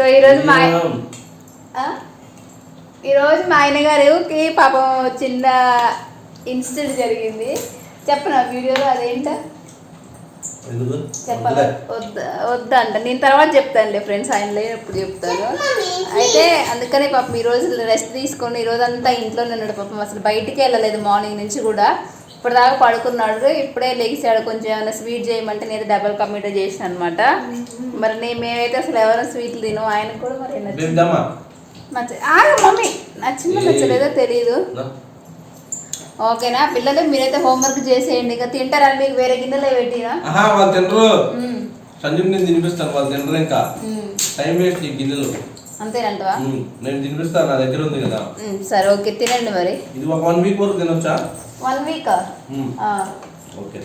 So ఈరోజు మా? ఈరోజు మా ఆయన గారికి పాపం చిన్న ఇన్సిడెంట్ జరిగింది. చెప్పనా వీడియోలో అదేంటో? చెప్పాలి? వద్ద వద్దంట. నేను తర్వాత చెప్తానులే ఫ్రెండ్స్ ఆయన లేనప్పుడు చెప్తాను అయితే అందుకనే పాపం ఈ రోజు రెస్ట్ తీసుకొని ఈ రోజు అంతా ఇంట్లోనే ఉన్నాడు పాపం. అసలు బయటికి వెళ్ళలేదు మార్నింగ్ నుంచి కూడా. ఇప్పుడు దాకా పడుకున్నాడు. ఇప్పుడే లెగిసాడు కొంచెం ఏమైనా స్వీట్ చేయమంటే నేను డబల్ కమిట్ చేసిన అనమాట మరి నేను మేమైతే అసలు ఎవరైనా స్వీట్లు తిను ఆయనకు కూడా మరి మమ్మీ. నచ్చిందో నచ్చలేదో తెలియదు ఓకేనా? పిల్లలు మీరైతే హోంవర్క్ చేసేయండి. ఇక తింటారా? మీకు వేరే గిన్నెలో పెట్టినా? వాళ్ళు తినరు. సంజీవ్ నేను తినిపిస్తాను. వాళ్ళు తినరు ఇంకా. టైం వేస్ట్ ఈ గిన్నెలు. అంతేనంటవా. నేను తినిపిస్తాను నా దగ్గర ఉంది కదా. సరే ఓకే తినండి మరి. ఇది ఒక వన్ వీక్ వరకు తినొచ్చా? One week. ఓకే.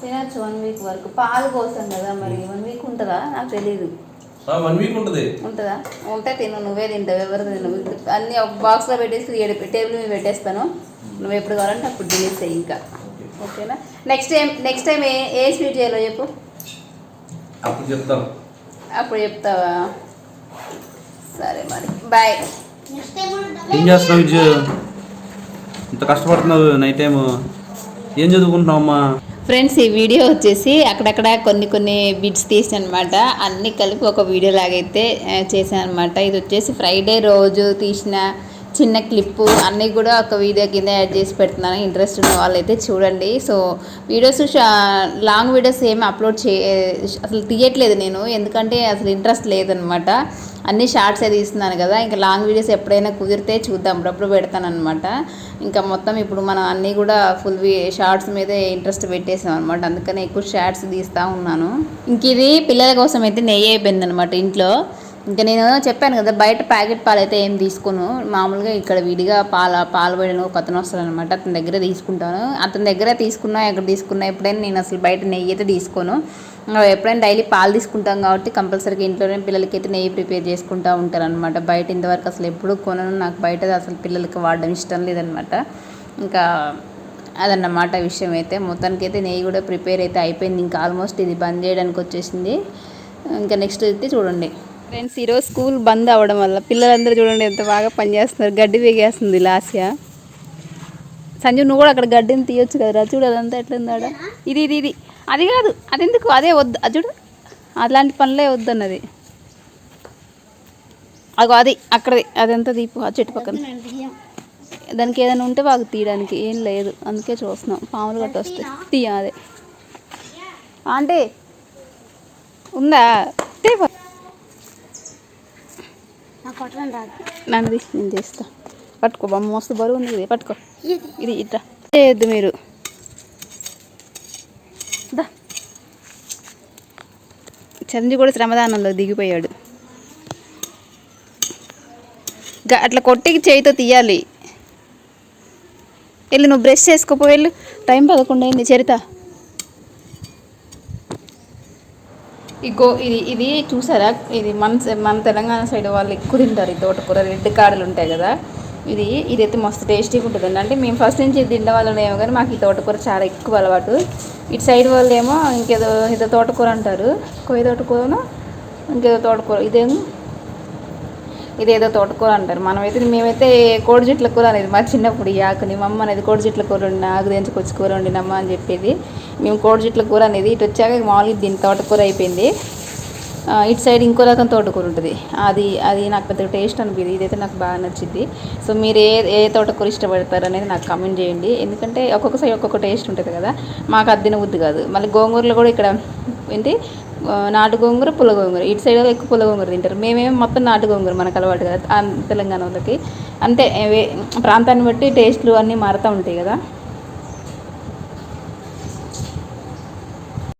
తినచ్చు వన్ వీక్ వరకు. పాలు కోసం కదా మరి వన్ వీక్ ఉంటుందా? నాకు తెలియదు వన్ వీక్ ఉంటుంది. ఉంటుందా? ఉంటే తిను నువ్వే తింటావు ఎవరు తినవు అన్నీ ఒక బాక్స్లో పెట్టేసి టేబుల్ మీద పెట్టేస్తాను. నువ్వు ఎప్పుడు కావాలంటే అప్పుడు తినేస్తాయి ఇంకా. ఓకే. ఓకేనా? నెక్స్ట్ టైం నెక్స్ట్ టైం ఏ ఏ స్వీట్ చేయాలో చెప్పు. అప్పుడు చెప్తాను. అప్పుడు చెప్తావా? సరే మరి. బాయ్ ఏం చేస్తున్నావు విజయ్ ఇంత కష్టపడుతున్నావు నైట్ టైం ఏం చదువుకుంటున్నావు అమ్మా ఫ్రెండ్స్ ఈ వీడియో వచ్చేసి అక్కడక్కడ కొన్ని కొన్ని బిట్స్ తీసాను అనమాట అన్నీ కలిపి ఒక వీడియో లాగైతే చేశాను అనమాట ఇది వచ్చేసి ఫ్రైడే రోజు తీసిన చిన్న క్లిప్పు అన్నీ కూడా ఒక వీడియో కింద యాడ్ చేసి పెడుతున్నాను. ఇంట్రెస్ట్ ఉన్న వాళ్ళైతే చూడండి. సో వీడియోస్ లాంగ్ వీడియోస్ ఏమి అప్లోడ్ చే అసలు తీయట్లేదు నేను. ఎందుకంటే అసలు ఇంట్రెస్ట్ లేదనమాట. అన్ని షార్ట్సే తీస్తున్నాను కదా ఇంకా లాంగ్ వీడియోస్ ఎప్పుడైనా కుదిరితే చూద్దాం అప్పుడప్పుడు పెడతాను అనమాట ఇంకా మొత్తం ఇప్పుడు మనం అన్నీ కూడా ఫుల్ షార్ట్స్ మీదే ఇంట్రెస్ట్ పెట్టేసాం అనమాట అందుకనే ఎక్కువ షార్ట్స్ తీస్తూ ఉన్నాను. ఇంక ఇది పిల్లల కోసం అయితే నెయ్యి అయిపోయింది అనమాట ఇంట్లో. ఇంకా నేను చెప్పాను కదా బయట ప్యాకెట్ పాలు అయితే ఏం తీసుకోను మామూలుగా ఇక్కడ విడిగా పాల పాలు పోయడానికి ఒక అతను వస్తాడనమాట అతని దగ్గర తీసుకుంటాను. అతని దగ్గర తీసుకున్నా ఎక్కడ తీసుకున్నా ఎప్పుడైనా నేను అసలు బయట నెయ్యి అయితే తీసుకోను. ఎప్పుడైనా డైలీ పాలు తీసుకుంటాం కాబట్టి కంపల్సరీగా ఇంట్లోనే పిల్లలకి అయితే నెయ్యి ప్రిపేర్ చేసుకుంటూ ఉంటారు అనమాట బయట ఇంతవరకు అసలు ఎప్పుడు కొనను. నాకు బయట అసలు పిల్లలకి వాడడం ఇష్టం లేదనమాట ఇంకా అదన్నమాట విషయం అయితే. మొత్తానికి అయితే నెయ్యి కూడా ప్రిపేర్ అయితే అయిపోయింది. ఇంకా ఆల్మోస్ట్ ఇది బంద్ చేయడానికి వచ్చేసింది. ఇంకా నెక్స్ట్ అయితే చూడండి. ఫ్రెండ్స్ ఈరోజు స్కూల్ బంద్ అవ్వడం వల్ల పిల్లలందరూ చూడండి ఎంత బాగా పనిచేస్తున్నారు గడ్డి వేగేస్తుంది లాస్యా సంజు నువ్వు కూడా అక్కడ గడ్డిని తీయొచ్చు కదరా. చూడు అదంతా ఎట్లుంది ఆడ ఇది ఇది ఇది. అది కాదు అది ఎందుకు అదే వద్దు. అది చూడు. అలాంటి పనులే వద్దన్నది. అగో అది అక్కడది. అదంతా దీపు ఆ చెట్టు పక్కన. దానికి ఏదైనా ఉంటే బాగా తీయడానికి. ఏం లేదు. అందుకే చూస్తున్నాం. పాములు గట్ట వస్తాయి. తీయ అదే. అంటే ఉందా? తీపో. నన్ను తీసి నేను చేస్తా పట్టుకో బొమ్మ మస్తు బరువు ఉంది ఇది పట్టుకో. ఇది ఇట్లా చేయొద్దు మీరు. దా. చంద్రి కూడా శ్రమదానంలో దిగిపోయాడు. అట్లా కొట్టి చేయితో తీయాలి. వెళ్ళి నువ్వు బ్రష్ చేసుకోపో వెళ్ళు. టైం పదకొండు అయింది చరిత. ఇగో ఇది ఇది చూసారా? ఇది మన మన తెలంగాణ సైడ్ వాళ్ళు ఎక్కువ తింటారు ఈ తోటకూర. రెడ్ కాడలు ఉంటాయి కదా. ఇది ఇదైతే మస్తు టేస్టీగా ఉంటుంది అంటే మేము ఫస్ట్ నుంచి తినడం వల్ల ఏమో కానీ మాకు ఈ తోటకూర చాలా ఎక్కువ అలవాటు. ఇటు సైడ్ వాళ్ళు ఏమో ఇంకేదో ఏదో తోటకూర అంటారు. కొయ్య తోటకూరను ఇంకేదో తోటకూర. ఇదేమో ఇదేదో తోటకూర అంటారు. మనమైతే మేమైతే కోడి జుట్ల కూర అనేది మా చిన్నప్పుడు ఈ ఆకుని మా అమ్మ అనేది కోడి జుట్ల కూర ఉండి ఆకు తెంచుకొచ్చి కూర వండినమ్మ అని చెప్పేది. మేము కోడి జుట్ల కూర అనేది ఇటు వచ్చాక మామూలుగా దీని తోటకూర అయిపోయింది. ఇటు సైడ్ ఇంకో రకం తోటకూర ఉంటుంది. అది అది నాకు పెద్ద టేస్ట్ అనిపించింది. ఇదైతే నాకు బాగా నచ్చింది. సో మీరు ఏ ఏ తోటకూర ఇష్టపడతారు అనేది నాకు కమెంట్ చేయండి. ఎందుకంటే ఒక్కొక్క సైడ్ ఒక్కొక్క టేస్ట్ ఉంటుంది కదా. మాకు అది తినబుద్ధి కాదు. మళ్ళీ గోంగూరలో కూడా ఇక్కడ ఏంటి? నాటు గోంగూర పుల్ల గోంగూర. ఇటు సైడ్ ఎక్కువ పుల్ల గోంగూర తింటారు. మేమేమో మొత్తం నాటు గోంగూర మనకు అలవాటు కదా. తెలంగాణ వాళ్ళకి. అంతే ప్రాంతాన్ని బట్టి టేస్ట్లు అన్నీ మారుతూ ఉంటాయి కదా.